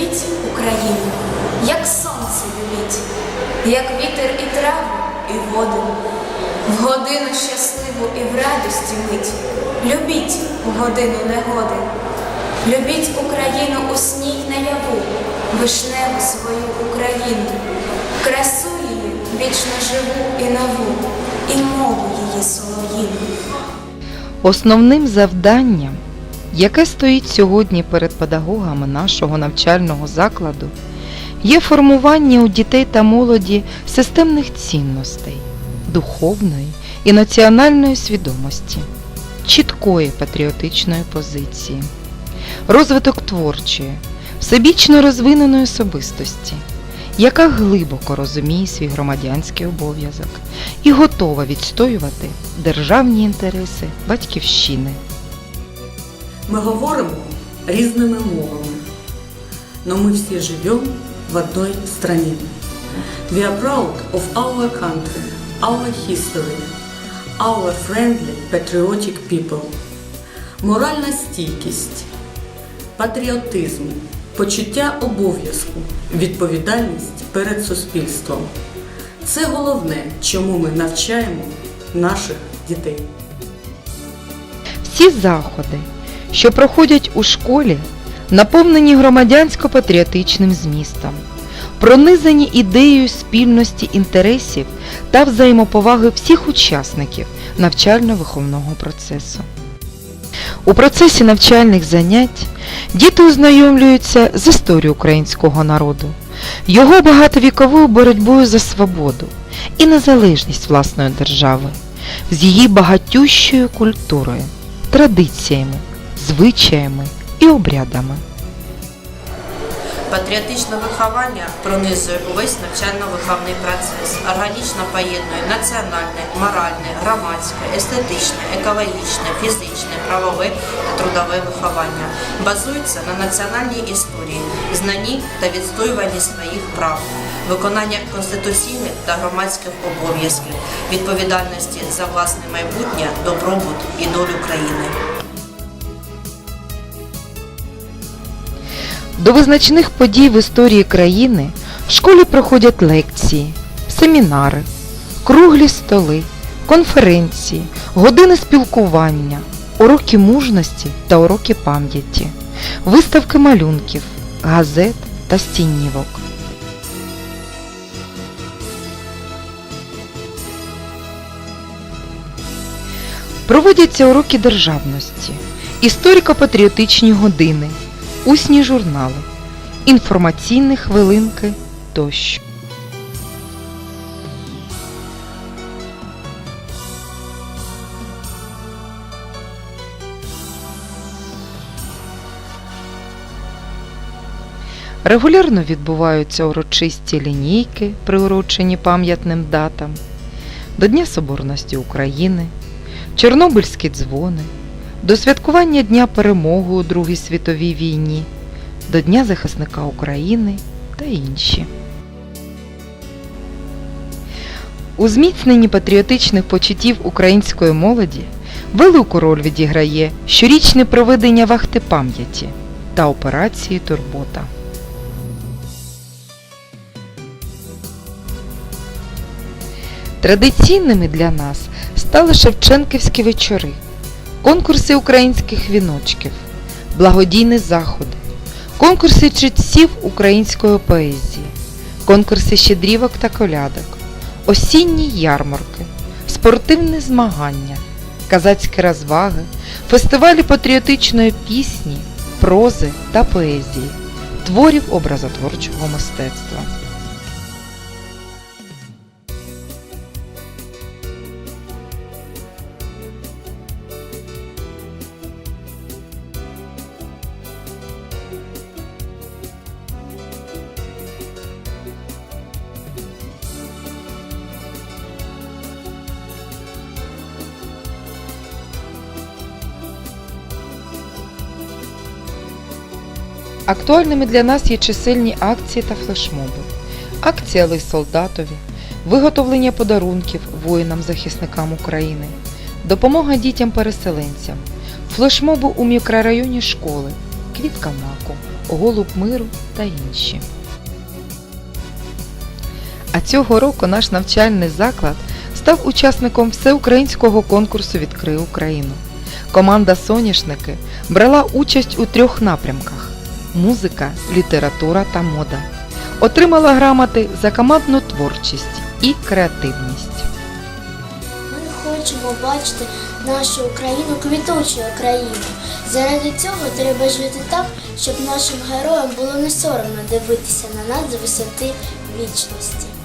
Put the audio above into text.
любіть Україну, як сонце любіть, як вітер і траву, і воду. В годину щасливу і в радості мить. Любіть у годину негоди. Любіть Україну у сні й наяву, вишневу свою Україну, красу її вічно живу і нову, і мову її солов'їну. Основним завданням, яке стоїть сьогодні перед педагогами нашого навчального закладу, є формування у дітей та молоді системних цінностей, духовної і національної свідомості, чіткої патріотичної позиції, розвиток творчої, всебічно розвиненої особистості, яка глибоко розуміє свій громадянський обов'язок і готова відстоювати державні інтереси батьківщини. Ми говоримо різними мовами, но ми всі живемо в одній страні. We are proud of our country, our history, our friendly, patriotic people. Моральна стійкість, патріотизм, почуття обов'язку, відповідальність перед суспільством. Це головне, чому ми навчаємо наших дітей. Всі заходи, що проходять у школі, наповнені громадянсько-патріотичним змістом, пронизані ідеєю спільності інтересів та взаємоповаги всіх учасників навчально-виховного процесу. У процесі навчальних занять діти ознайомлюються з історією українського народу, його багатовіковою боротьбою за свободу і незалежність власної держави, з її багатющою культурою, традиціями, звичаями і обрядами. Патріотичне виховання пронизує увесь навчально-виховний процес, органічно поєднує національне, моральне, громадське, естетичне, екологічне, фізичне, правове та трудове виховання, базується на національній історії, знанні та відстоюванні своїх прав, виконання конституційних та громадських обов'язків, відповідальності за власне майбутнє, добробут і долю країни. До визначних подій в історії країни в школі проходять лекції, семінари, круглі столи, конференції, години спілкування, уроки мужності та уроки пам'яті, виставки малюнків, газет та стінівок. Проводяться уроки державності, історико-патріотичні години, усні журнали, інформаційні хвилинки тощо. Регулярно відбуваються урочисті лінійки, приурочені пам'ятним датам, до Дня Соборності України, Чорнобильські дзвони, до святкування Дня перемоги у Другій світовій війні, до Дня захисника України та інші. У зміцненні патріотичних почуттів української молоді велику роль відіграє щорічне проведення вахти пам'яті та операції Турбота. Традиційними для нас стали Шевченківські вечори, конкурси українських віночків, благодійні заходи, конкурси читців української поезії, конкурси щедрівок та колядок, осінні ярмарки, спортивні змагання, казацькі розваги, фестивалі патріотичної пісні, прози та поезії, творів образотворчого мистецтва. Актуальними для нас є чисельні акції та флешмоби. Акція Лист солдатові, виготовлення подарунків воїнам-захисникам України, допомога дітям-переселенцям, флешмоби у мікрорайоні школи, квітка маку, Голуб миру та інші. А цього року наш навчальний заклад став учасником всеукраїнського конкурсу Відкрий Україну. Команда Соняшники брала участь у трьох напрямках: музика, література та мода. Отримала грамоти за командну творчість і креативність. Ми хочемо бачити нашу Україну квітучою країною. Заради цього треба жити так, щоб нашим героям було не соромно дивитися на нас з висоти вічності.